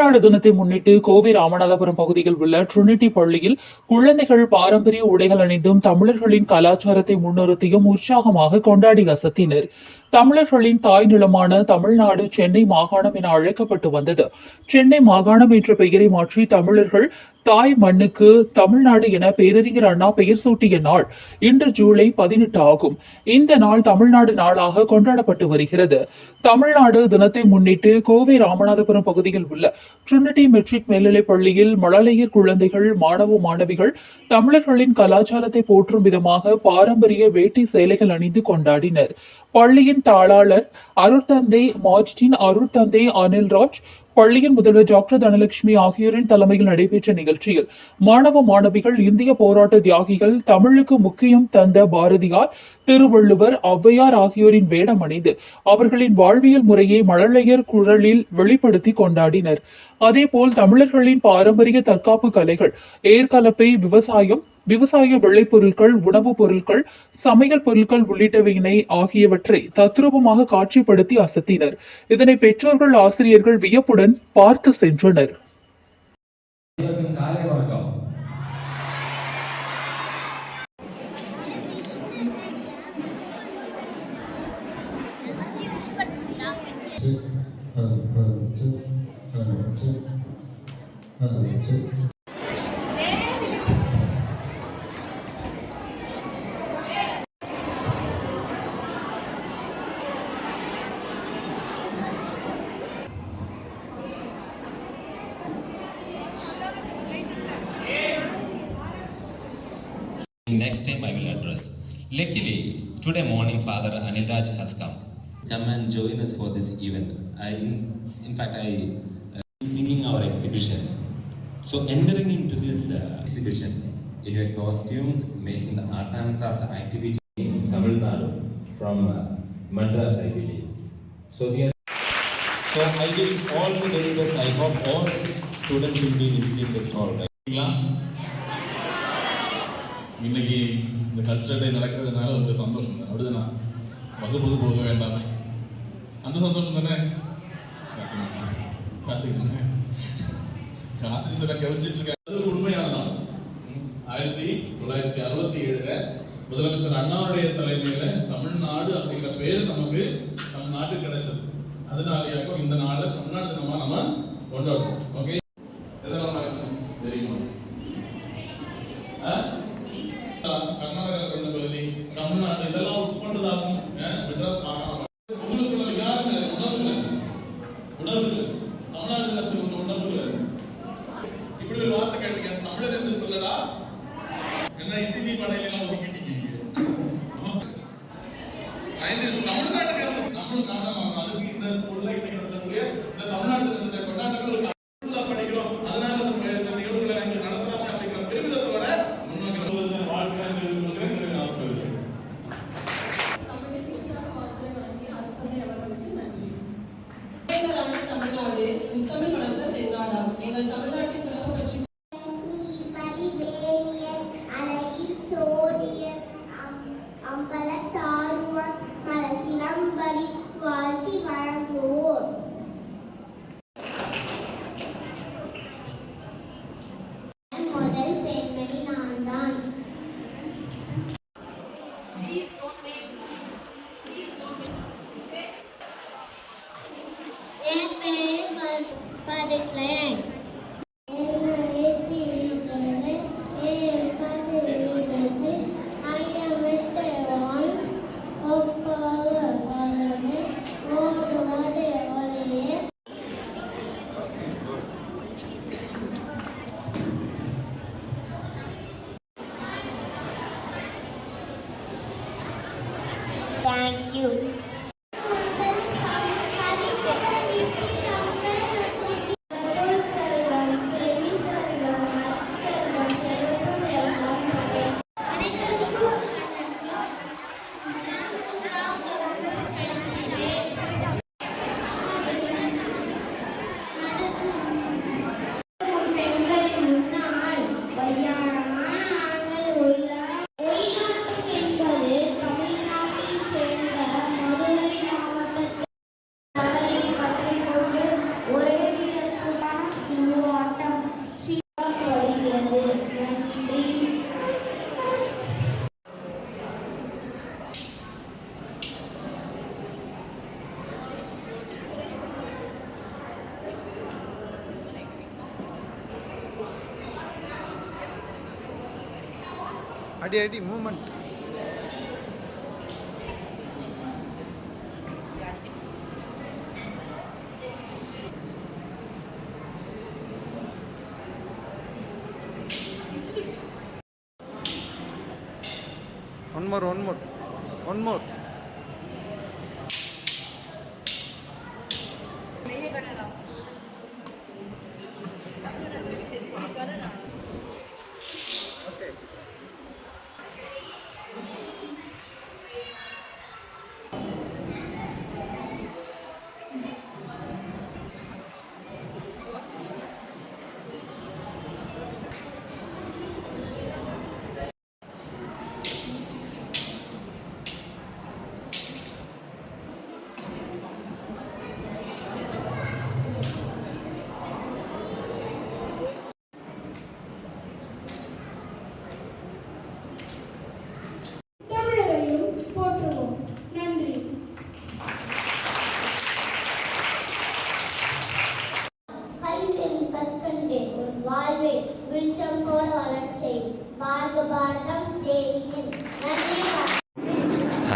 தமிழ்நாடு தினத்தை முன்னிட்டு கோவை ராமநாதபுரம் பகுதியில் உள்ள ட்ரினிட்டி பள்ளியில் குழந்தைகள் பாரம்பரிய உடைகள் அணிந்தும் தமிழர்களின் கலாச்சாரத்தை முன்னிறுத்தியும் உற்சாகமாக கொண்டாடி அசத்தினர் தமிழர்களின் தாய் நிலமான தமிழ்நாடு சென்னை மாகாணம் என அழைக்கப்பட்டு வந்தது. சென்னை மாகாணம் என்ற பெயரை மாற்றி தமிழர்கள் தாய் மண்ணுக்கு தமிழ்நாடு என பேரறிஞர் அண்ணா பெயர் சூட்டிய நாள் இன்று ஜூலை பதினெட்டு ஆகும். இந்த நாள் தமிழ்நாடு நாளாக கொண்டாடப்பட்டு வருகிறது. தமிழ்நாடு தினத்தை முன்னிட்டு கோவை ராமநாதபுரம் பகுதியில் உள்ள ட்ரினிட்டி மெட்ரிக் மேல்நிலைப் பள்ளியில் மழலையர் குழந்தைகள் மாணவ மாணவிகள் தமிழர்களின் கலாச்சாரத்தை போற்றும் விதமாக பாரம்பரிய வேட்டி சேலைகள் அணிந்து கொண்டாடினர். பள்ளியின் தாளாளர் அருட்தந்தை மார்டின் அருட்தந்தை அனில்ராஜ் பள்ளியின் முதல்வர் டாக்டர் தனலட்சுமி ஆகியோரின் தலைமையில் நடைபெற்ற நிகழ்ச்சியில் மாணவ மாணவிகள் இந்திய போராட்ட தியாகிகள் தமிழுக்கு முக்கியம் தந்த பாரதியார் திருவள்ளுவர் ஔவையார் ஆகியோரின் வேடம் அணிந்து அவர்களின் வாழ்வியல் முறையை மழலையர் குரலில் வெளிப்படுத்தி கொண்டாடினர். அதேபோல் தமிழர்களின் பாரம்பரிய தற்காப்பு கலைகள் ஏற்கலப்பை விவசாயம் விவசாய விளைபொருட்கள் உணவுப் பொருட்கள் சமையல் பொருட்கள் உள்ளிட்டவையினை ஆகியவற்றை தத்ரூபமாக காட்சிப்படுத்தி அசத்தினர். இதனை பெற்றோர்கள் ஆசிரியர்கள் வியப்புடன் பார்த்து சென்றனர். Luckily, today morning Father Anil Raj has come. Come and join us for this event. I, in fact, I uh, singing our exhibition. So entering into this uh, exhibition in your costumes, making the art and craft activity in Tamil Nadu from uh, Madras, I believe. So we are. So I wish all the very best. I hope all students will be visiting this hall. Right? இன்னைக்கு இந்த culture டே நடக்கிறதுனால ஒரு சந்தோஷம். தான் அப்படிதான் வகுப்புக்கு போக வேண்டாமே. அந்த சந்தோஷம் தானே? பார்த்துக்கங்க காசு சில கவிச்சிட்டு இருக்காங்க. அது உண்மையானதான். ஆயிரத்தி தொள்ளாயிரத்தி அறுபத்தி ஏழுல முதலமைச்சர் அண்ணாவுடைய தலைமையில தமிழ்நாடு அப்படிங்கிற பேர் நமக்கு நம் நாட்டுக்கு கிடைச்சது. அதனாலேயாக்கும் இந்த நாளை தமிழ்நாடு தினமா நம்ம கொண்டாடுவோம். ஓகே? எதெல்லாம் தெரியுமா? ஆ? கர்நாடகா கொண்ட பகுதி தமிழ்நாடு இதெல்லாம் உட்கொண்டதாகும் மெட்ராஸ் மாகாணம் உங்களுக்குள்ள யாருங்க உணர்வு உணர்வுகள் தமிழ்நாடு தினத்தில் உங்க உணர்வுகள் இப்படி ஒரு வார்த்தை கேட்டீங்க தமிழர் என்று சொல்லடா. என்ன இந்தி படையில எல்லாம் ஒதுக்கிட்டீங்க சயின்டிஸ்ட் தமிழ்நாட்டுக்கு thank you. அடி அடி moment one more one more one more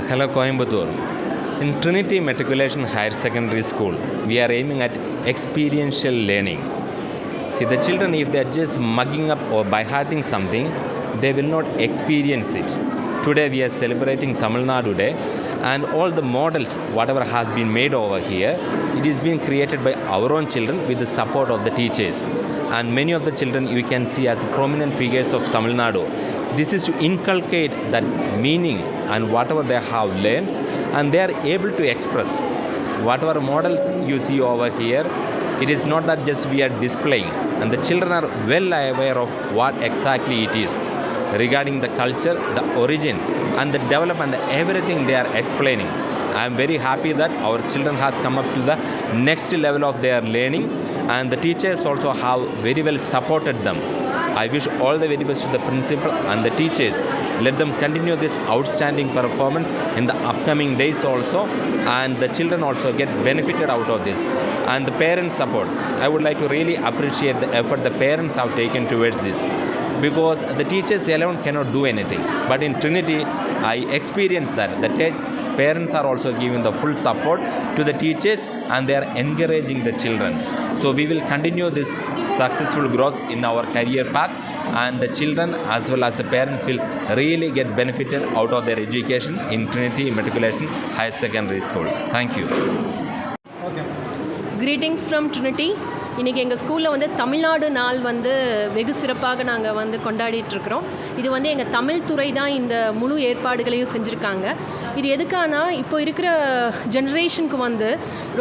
Hello Coimbatore. In Trinity Matriculation Higher Secondary School, we are aiming at experiential learning. See, the children, if they are just mugging up or by hearting something, they will not experience it. Today, we are celebrating Tamil Nadu Day, and all the models, whatever has been made over here, it is being created by our own children with the support of the teachers. And many of the children you can see as prominent figures of Tamil Nadu. This is to inculcate that meaning and whatever they have learned, and they are able to express whatever models you see over here it is not that just we are displaying and the children are well aware of what exactly it is regarding the culture the origin and the development everything they are explaining i am very happy that our children has come up to the next level of their learning and the teachers also have very well supported them I wish all the very best to the principal and the teachers. Let them continue this outstanding performance in the upcoming days also, and the children also get benefited out of this. And the parents' support. I would like to really appreciate the effort the parents have taken towards this. Because the teachers alone cannot do anything. But in Trinity, I experienced that. The parents are also giving the full support to the teachers and they are encouraging the children. So we will continue this successful growth in our career path and the children as well as the parents will really get benefited out of their education in Trinity Matriculation Higher Secondary School. Thank you. Greetings from Trinity இன்றைக்கி எங்கள் ஸ்கூலில் வந்து தமிழ்நாடு நாள் வந்து வெகு சிறப்பாக நாங்கள் வந்து கொண்டாடிட்டுருக்கிறோம். இது வந்து எங்கள் தமிழ் துறை தான் இந்த முழு ஏற்பாடுகளையும் செஞ்சுருக்காங்க. இது எதுக்கானா இப்போ இருக்கிற ஜென்ரேஷனுக்கு வந்து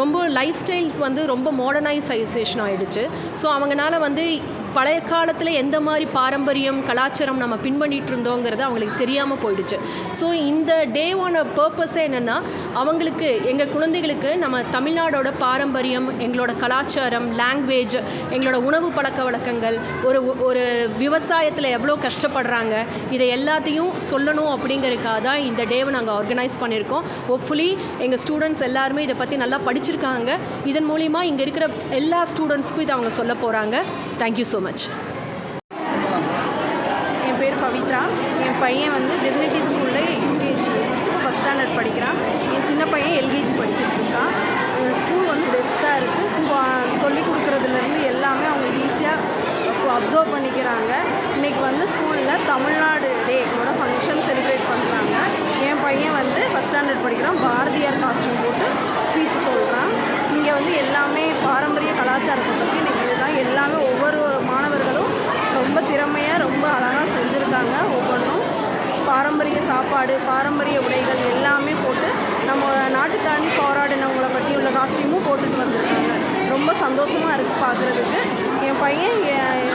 ரொம்ப லைஃப் ஸ்டைல்ஸ் வந்து ரொம்ப மாடர்னைசேஷன் ஆகிடுச்சு ஸோ அவங்கனால வந்து பழைய காலத்தில் எந்த மாதிரி பாரம்பரியம் கலாச்சாரம் நம்ம பின்பண்ணிட்டு இருந்தோங்கிறது அவங்களுக்கு தெரியாமல் போயிடுச்சு. ஸோ இந்த டேவான பர்பஸே என்னென்னா அவங்களுக்கு எங்கள் குழந்தைகளுக்கு நம்ம தமிழ்நாடோட பாரம்பரியம் எங்களோட கலாச்சாரம் லாங்குவேஜ் எங்களோட உணவு பழக்க வழக்கங்கள் ஒரு ஒரு விவசாயத்தில் எவ்வளோ கஷ்டப்படுறாங்க இதை எல்லாத்தையும் சொல்லணும் அப்படிங்கிறதுக்காக தான் இந்த டேவை நாங்கள் ஆர்கனைஸ் பண்ணியிருக்கோம். ஹோப்ஃபுல்லி எங்கள் ஸ்டூடெண்ட்ஸ் எல்லாருமே இதை பற்றி நல்லா படிச்சிருக்காங்க. இதன் மூலிமா இங்கே இருக்கிற எல்லா ஸ்டூடெண்ட்ஸ்க்கும் இதை அவங்க சொல்ல போகிறாங்க தேங்க்யூ ஸோ மச் என் பேர் பவித்ரா. என் பையன் வந்து டிவினிட்டி ஸ்கூலில் யூகேஜி முடிச்சு ஃபஸ்ட் ஸ்டாண்டர்ட் படிக்கிறான். என் சின்ன பையன் எல்கேஜி படிச்சுட்டு இருக்கான். ஸ்கூல் வந்து பெஸ்ட்டாக இருக்குது சொல்லி கொடுக்குறதுலேருந்து எல்லாமே அவங்களுக்கு ஈஸியாக அப்சர்வ் பண்ணிக்கிறாங்க. இன்றைக்கி வந்து ஸ்கூலில் தமிழ்நாடு டேயோட ஃபங்க்ஷன் செலிப்ரேட் பண்ணுறாங்க என் பையன் வந்து ஃபஸ்ட் ஸ்டாண்டர்ட் படிக்கிறான். பாரதியார் காஸ்டியூம் போட்டு ஸ்பீச் சொல்கிறான் இங்கே வந்து எல்லாமே பாரம்பரிய கலாச்சாரத்தை பற்றி இன்றைக்கி இதுதான் எல்லாமே ஒவ்வொரு மாணவர்களும் ரொம்ப திறமையாக ரொம்ப அழகாக செஞ்சுருக்காங்க ஒவ்வொன்றும் பாரம்பரிய சாப்பாடு பாரம்பரிய உடைகள் எல்லாமே போட்டு நம்ம நாட்டுக்காண்டி போராடினவங்கள பற்றி உள்ள காஸ்டியூமும் போட்டுட்டு வந்திருக்காங்க. ரொம்ப சந்தோஷமாக இருக்குது பார்க்குறதுக்கு என் பையன்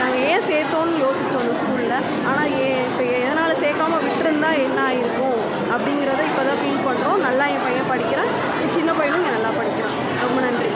நாங்கள் ஏன் சேர்த்தோன்னு யோசித்தோம் அந்த ஸ்கூலில். ஆனால் ஏ இப்போ எதனால் சேர்க்காம விட்டுருந்தா என்ன ஆயிருக்கும் அப்படிங்கிறத இப்போ தான் ஃபீல் பண்ணுறோம் நல்லா என் பையன் படிக்கிறான். என் சின்ன பையனும் இங்கே நல்லா படிக்கிறான். ரொம்ப நன்றி.